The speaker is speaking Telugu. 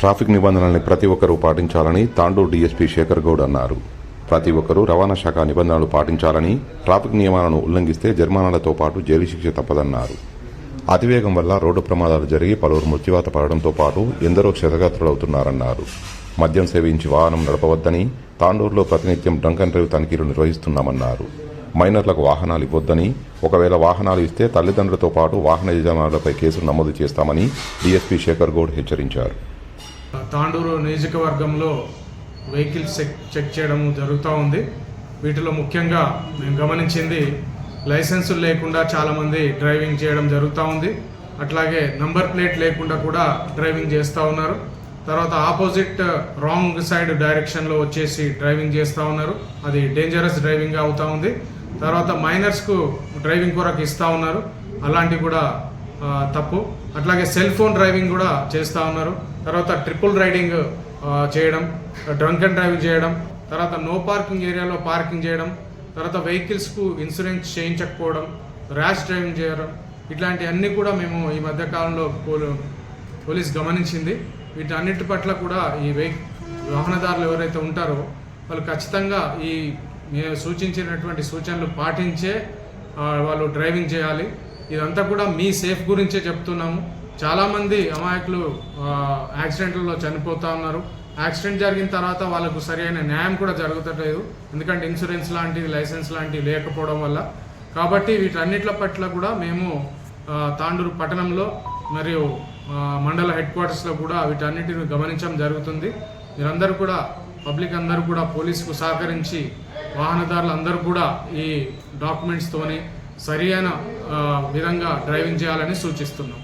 ట్రాఫిక్ నిబంధనల్ని ప్రతి ఒక్కరూ పాటించాలని తాండూరు డీఎస్పీ శేఖర్ గౌడ్ అన్నారు. ప్రతి ఒక్కరూ రవాణా శాఖ నిబంధనలు పాటించాలని ట్రాఫిక్ నియమాలను ఉల్లంఘిస్తే జరిమానాలతో పాటు జైలు శిక్ష తప్పదన్నారు. అతివేగం వల్ల రోడ్డు ప్రమాదాలు జరిగి పలువురు మృత్యువాత పడడంతో పాటు ఎందరో క్షతగాత్రులవుతున్నారన్నారు. మద్యం సేవించి వాహనం నడపవద్దని తాండూరులో ప్రతినిత్యం డ్రంకన్ డ్రైవ్ తనిఖీలు నిర్వహిస్తున్నామన్నారు. మైనర్లకు వాహనాలు ఇవ్వొద్దని ఒకవేళ వాహనాలు ఇస్తే తల్లిదండ్రులతో పాటు వాహన యజమానులపై కేసులు నమోదు చేస్తామని డీఎస్పీ శేఖర్ గౌడ్ హెచ్చరించారు. తాండూరు నియోజకవర్గంలో వెహికల్స్ చెక్ చెక్ చేయడం జరుగుతూ ఉంది. వీటిలో ముఖ్యంగా మేము గమనించింది లైసెన్సులు లేకుండా చాలామంది డ్రైవింగ్ చేయడం జరుగుతూ ఉంది. అట్లాగే నంబర్ ప్లేట్ లేకుండా కూడా డ్రైవింగ్ చేస్తూ ఉన్నారు. తర్వాత ఆపోజిట్ రాంగ్ సైడ్ డైరెక్షన్లో వచ్చేసి డ్రైవింగ్ చేస్తూ ఉన్నారు. అది డేంజరస్ డ్రైవింగ్ అవుతూ ఉంది. తర్వాత మైనర్స్కు డ్రైవింగ్ కొరకు ఇస్తూ ఉన్నారు. అలాంటివి కూడా తప్పు. అట్లాగే సెల్ ఫోన్ డ్రైవింగ్ కూడా చేస్తూ ఉన్నారు. తర్వాత ట్రిపుల్ రైడింగ్ చేయడం డ్రంక్ అండ్ డ్రైవింగ్ చేయడం తర్వాత నో పార్కింగ్ ఏరియాలో పార్కింగ్ చేయడం తర్వాత వెహికల్స్కు ఇన్సూరెన్స్ చేయించకపోవడం ర్యాష్ డ్రైవింగ్ చేయడం ఇట్లాంటివన్నీ కూడా మేము ఈ మధ్య కాలంలో పోలీస్ గమనించింది. వీటన్నిటి పట్ల కూడా ఈ వెహి వాహనదారులు ఎవరైతే ఉంటారో వాళ్ళు ఖచ్చితంగా ఈ మేము సూచించినటువంటి సూచనలు పాటించే వాళ్ళు డ్రైవింగ్ చేయాలి. ఇదంతా కూడా మీ సేఫ్ గురించే చెప్తున్నాము. చాలామంది అమాయకులు యాక్సిడెంట్లలో చనిపోతూ ఉన్నారు. యాక్సిడెంట్ జరిగిన తర్వాత వాళ్ళకు సరైన న్యాయం కూడా జరుగుతలేదు. ఎందుకంటే ఇన్సూరెన్స్ లాంటివి లైసెన్స్ లాంటివి లేకపోవడం వల్ల. కాబట్టి వీటన్నిట్ల పట్ల కూడా మేము తాండూరు పట్టణంలో మరియు మండల హెడ్ క్వార్టర్స్లో కూడా వీటన్నిటిని గమనించడం జరుగుతుంది. మీరందరూ కూడా పబ్లిక్ అందరూ కూడా పోలీసుకు సహకరించి వాహనదారులు అందరూ కూడా ఈ డాక్యుమెంట్స్తోని సరి అయిన విధంగా డ్రైవింగ్ చేయాలని సూచిస్తున్నాం.